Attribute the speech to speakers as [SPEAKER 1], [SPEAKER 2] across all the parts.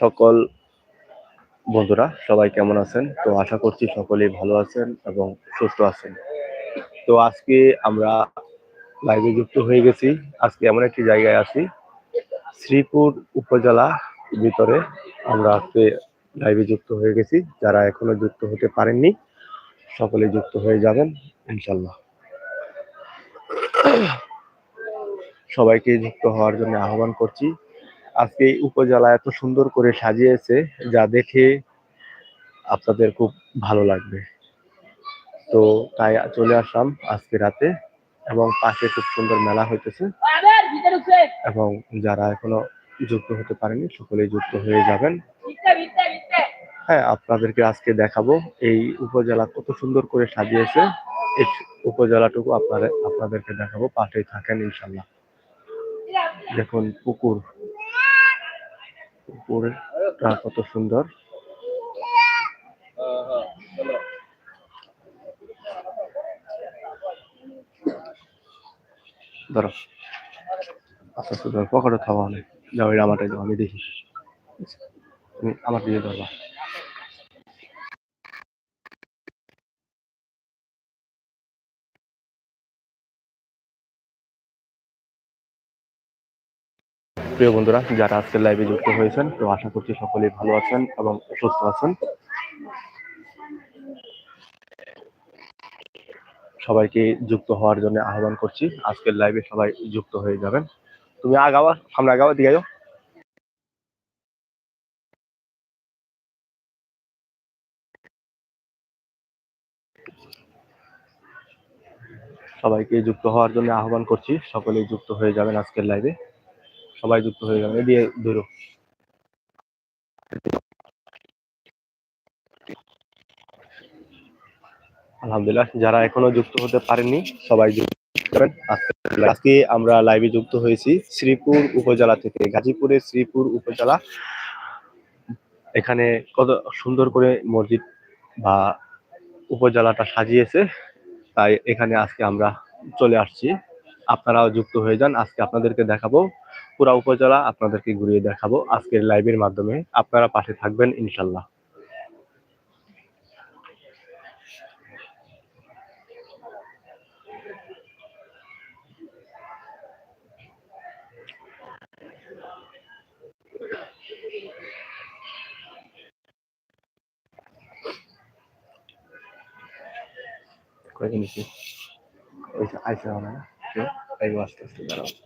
[SPEAKER 1] সকল বন্ধুরা, সবাই কেমন আছেন? তো আশা করছি সকলেই ভালো আছেন এবং সুস্থ আছেন। তো আজকে আমরা লাইভে যুক্ত হয়ে গেছি। আজকে এমন একটি জায়গায় আছি, শ্রীপুর উপজেলা ভিতরে আমরা আজকে লাইভে যুক্ত হয়ে গেছি। যারা এখনও যুক্ত হতে পারেননি, সকলে যুক্ত হয়ে যাবেন ইনশাল্লাহ সবাইকে যুক্ত হওয়ার জন্য আহ্বান করছি। আজকে উপজেলা এত সুন্দর করে সাজিয়েছে, যা দেখে আপনাদের খুব ভালো লাগবে। তো তাই চলে আসলাম আজকে রাতে এবং পাশে খুব সুন্দর মেলা হইতেছে এবং যারা এখনও যুক্ত হতে পারেনি, সকলেই যুক্ত হয়ে যাবেন। হ্যাঁ আপনাদেরকে আজকে দেখাবো এই উপজেলা কত সুন্দর করে সাজিয়েছে। এই উপজেলাটুকু আপনাদের, আপনাদেরকে দেখাবো, পাশেই থাকেন ইনশাল্লাহ দেখুন পুকুর। পুকুরটা কত সুন্দর। ধরো। আস্তে আস্তে ধরো পকেটে খাওয়া হলে যাও আমি দেখি। আমার দিকে ধরবা। প্রিয় বন্ধুরা, যারা আজকে লাইভে যুক্ত হয়েছেন, তো আশা করছি সকলেই ভালো আছেন এবং সুস্থ আছেন। সবাইকে যুক্ত হওয়ার জন্য আহ্বান করছি। আজকের লাইভে সবাই যুক্ত হয়ে যাবেন। তুমি আগাওয়া সামনে আগাওয়া দিয়ে যাও সবাইকে যুক্ত হওয়ার জন্য আহ্বান করছি। সকলেই যুক্ত হয়ে যাবেন আজকের লাইভে সবাই যুক্ত হয়ে যাবেন এদিকে ধরো। আলহামদুলিল্লাহ, যারা এখনও যুক্ত হতে পারেননি, সবাই আজকে আমরা লাইভে যুক্ত হয়েছি শ্রীপুর উপজেলা থেকে, গাজীপুরের শ্রীপুর উপজেলা। এখানে কত সুন্দর করে মসজিদ বা উপজেলাটা সাজিয়েছে, তাই এখানে আজকে আমরা চলে আসছি। আপনারাও যুক্ত হয়ে যান, আজকে আপনাদেরকে দেখাবো। পুরা উপজেলা আপনাদেরকে ঘুরিয়ে দেখাবো আজকের লাইভের মাধ্যমে। আপনারা পাশে থাকবেন ইনশাল্লাহ নিচ্ছি ওই যে আইসা হবে না? আস্তে আস্তে দাঁড়াও।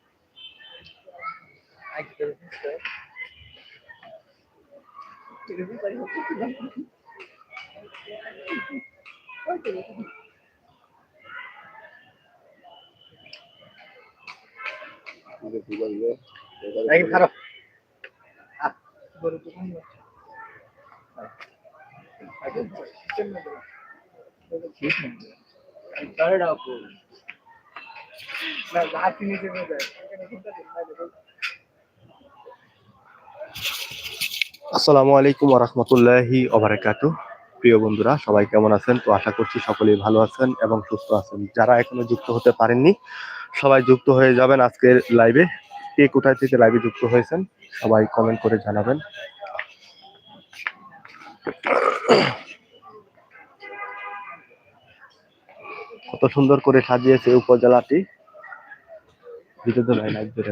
[SPEAKER 2] really good. Did everybody hope you could Okay. Lagi
[SPEAKER 1] harap.
[SPEAKER 2] Ah, baru tuh kan. Ada sistem ada.
[SPEAKER 3] Third आपको
[SPEAKER 2] मैं लास्ट नीचे में बैठ
[SPEAKER 1] আসসালামু আলাইকুম ওরহমতুল্লাহি ওবারাকাতু প্রিয় বন্ধুরা, সবাই কেমন আছেন? তো আশা করছি সকলেই ভালো আছেন এবং সুস্থ আছেন। যারা এখনও যুক্ত হতে পারেননি, সবাই যুক্ত হয়ে যাবেন আজকের লাইভে। কে কোথায় থেকে লাইভে যুক্ত হয়েছেন, সবাই কমেন্ট করে জানাবেন। কত সুন্দর করে সাজিয়েছে উপজেলাটি। ভিতরে তো নাই লাইভ ধরে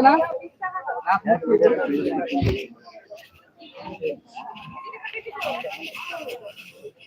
[SPEAKER 2] না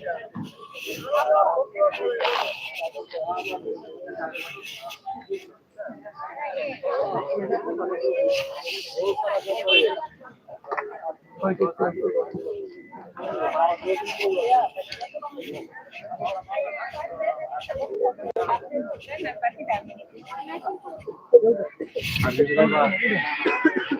[SPEAKER 2] যে এই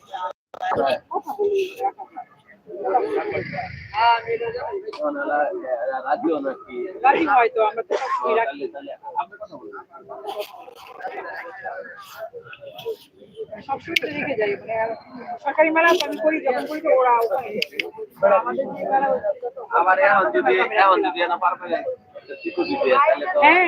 [SPEAKER 2] দেখো দেখো
[SPEAKER 4] গাড়ি হয়তো আমরা তো রাখি সবসময় তো যাই মানে সরকারি মেলা আমি করি যখন করি তো ওরা ওখানে আমাদের যে মেলা
[SPEAKER 3] আবার এখন যদি এখন যদি না পারবে
[SPEAKER 4] হ্যাঁ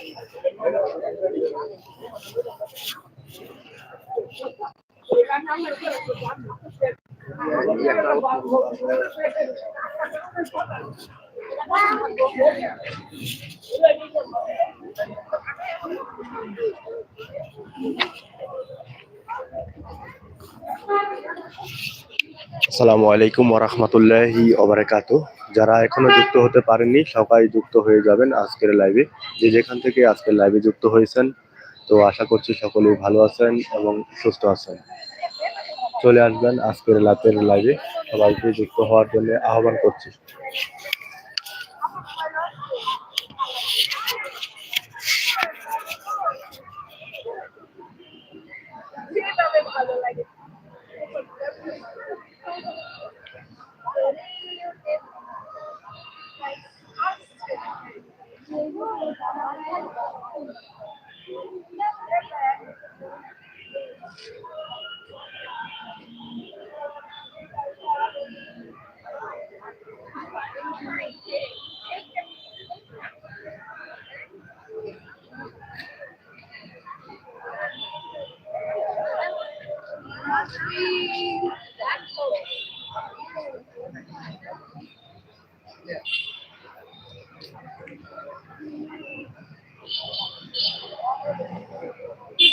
[SPEAKER 3] সুবিধা হবে।
[SPEAKER 1] আসসালামু আলাইকুম ওরহমতুল্লাহি ওবারাকাত যারা এখনও যুক্ত হতে পারেননি, সবাই যুক্ত হয়ে যাবেন আজকের লাইভে যে যেখান থেকে আজকের লাইভে যুক্ত হয়েছেন, তো আশা করছি সকলেই ভালো আছেন এবং সুস্থ আছেন। চলে আসবেন আজকের লাতের লাইভে সবাইকে যুক্ত হওয়ার জন্য আহ্বান করছি। actually that. Yeah.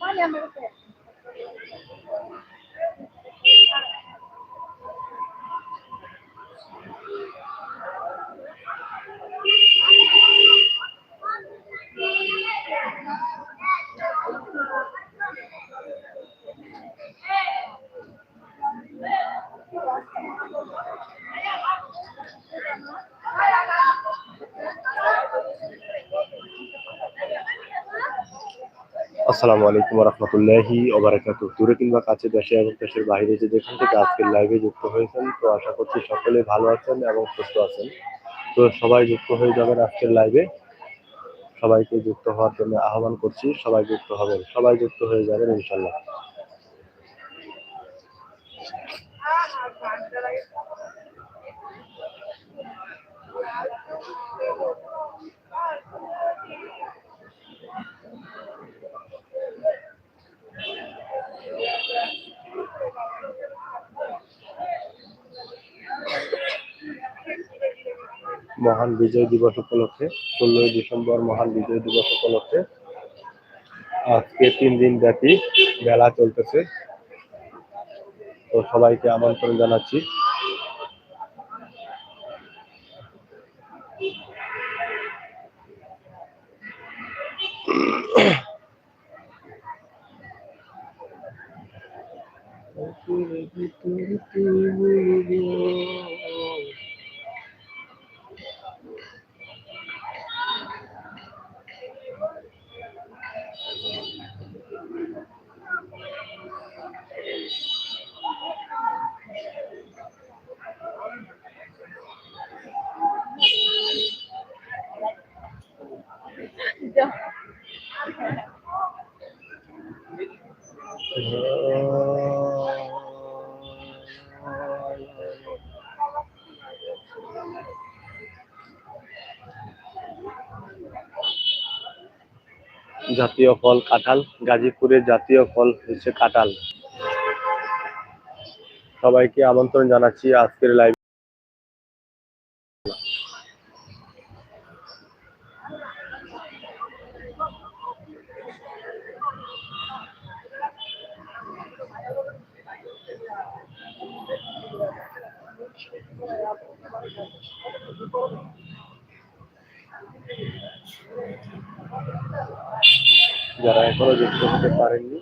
[SPEAKER 1] Olha, meu pé. আসসালামু আলাইকুম রহমতুল্লাহি ওবারাকাত দূরে কিংবা কাছে দেশে এবং দেশের বাইরে যে যেখান থেকে আজকের লাইভে যুক্ত হয়েছেন, তো আশা করছি সকলে ভালো আছেন এবং সুস্থ আছেন। তো সবাই যুক্ত হয়ে যাবেন আজকের লাইভে সবাইকে যুক্ত হওয়ার জন্য আহ্বান করছি, সবাই যুক্ত হবেন। সবাই যুক্ত হয়ে যাবেন ইনশাল্লাহ মহান বিজয় দিবস উপলক্ষে, ষোলোই ডিসেম্বর মহান বিজয় দিবস উপলক্ষে আজকে তিন দিন ব্যাপী মেলা চলতেছে। তো সবাইকে আমন্ত্রণ জানাচ্ছি। জাতীয় ফল কাঁঠাল গাজীপুরের জাতীয় ফল হচ্ছে কাঁঠাল। সবাইকে আমন্ত্রণ জানাচ্ছি আজকের লাইভ যারা এখনও যুক্ত হতে পারেননি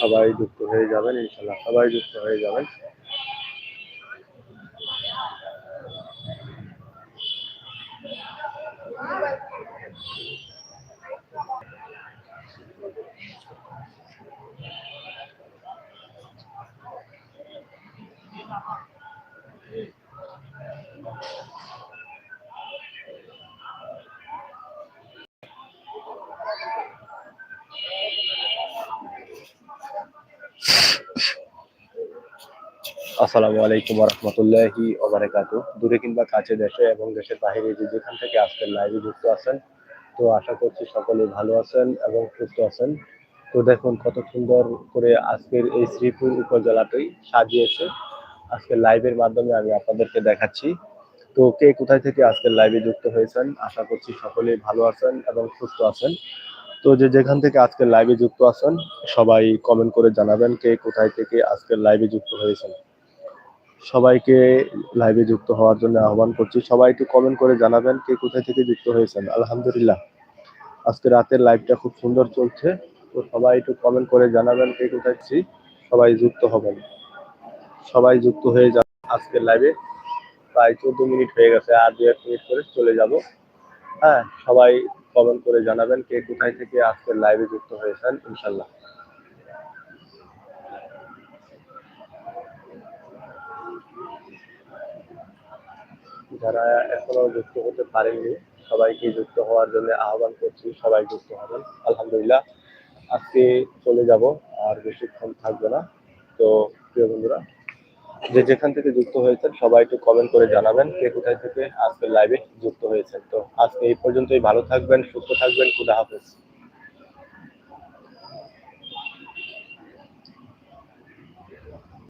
[SPEAKER 1] সবাই যুক্ত হয়ে যাবেন ইনশাল্লাহ সবাই যুক্ত হয়ে যাবেন। আসসালামু আলাইকুম রহমতুল্লাহি ওবারাকাতু দূরে কিংবা কাছে দেশে এবং দেশের বাইরে যে যেখান থেকে আজকের লাইভে যুক্ত আছেন, তো আশা করছি সকলে ভালো আছেন এবং সুস্থ আছেন। তো দেখুন, কত সুন্দর করে আজকের এই শ্রীপুর উপজেলাটাই সাজিয়েছে। আজকের লাইভের মাধ্যমে আমি আপনাদেরকে দেখাচ্ছি। তো কে কোথায় থেকে আজকের লাইভে যুক্ত হয়েছেন, আশা করছি সকলে ভালো আছেন এবং সুস্থ আছেন। তো যে যেখান থেকে আজকের লাইভে যুক্ত আছেন, সবাই কমেন্ট করে জানাবেন কে কোথায় থেকে আজকের লাইভে যুক্ত হয়েছেন। সবাইকে লাইভে যুক্ত হওয়ার জন্য আহ্বান করছি। সবাই একটু কমেন্ট করে জানাবেন কে কোথায় থেকে যুক্ত হয়েছেন। আলহামদুলিল্লাহ। আজকে রাতের লাইভটা খুব সুন্দর চলছে। তো সবাই একটু কমেন্ট করে জানাবেন কে কোথায় সবাই যুক্ত হবেন। সবাই যুক্ত হয়ে যান আজকের লাইভে প্রায় চোদ্দ মিনিট হয়ে গেছে, আর দু এক মিনিট করে চলে যাব। হ্যাঁ সবাই কমেন্ট করে জানাবেন কে কোথায় থেকে আজকের লাইভে যুক্ত হয়েছেন ইনশাল্লাহ যারা এখনও যুক্ত হতে পারেননি, সবাইকে যুক্ত হওয়ার জন্য আহ্বান করছি, সবাই যুক্ত হবেন। আলহামদুলিল্লাহ, আজকে চলে যাব, আর বেশিক্ষণ থাকবে না। তো প্রিয় বন্ধুরা, যে যেখান থেকে যুক্ত হয়েছেন, সবাই একটু কমেন্ট করে জানাবেন, কে কোথায় থেকে আজকের লাইভে যুক্ত হয়েছেন। তো আজকে এই পর্যন্তই, ভালো থাকবেন, সুস্থ থাকবেন, খুদা হাফেজ।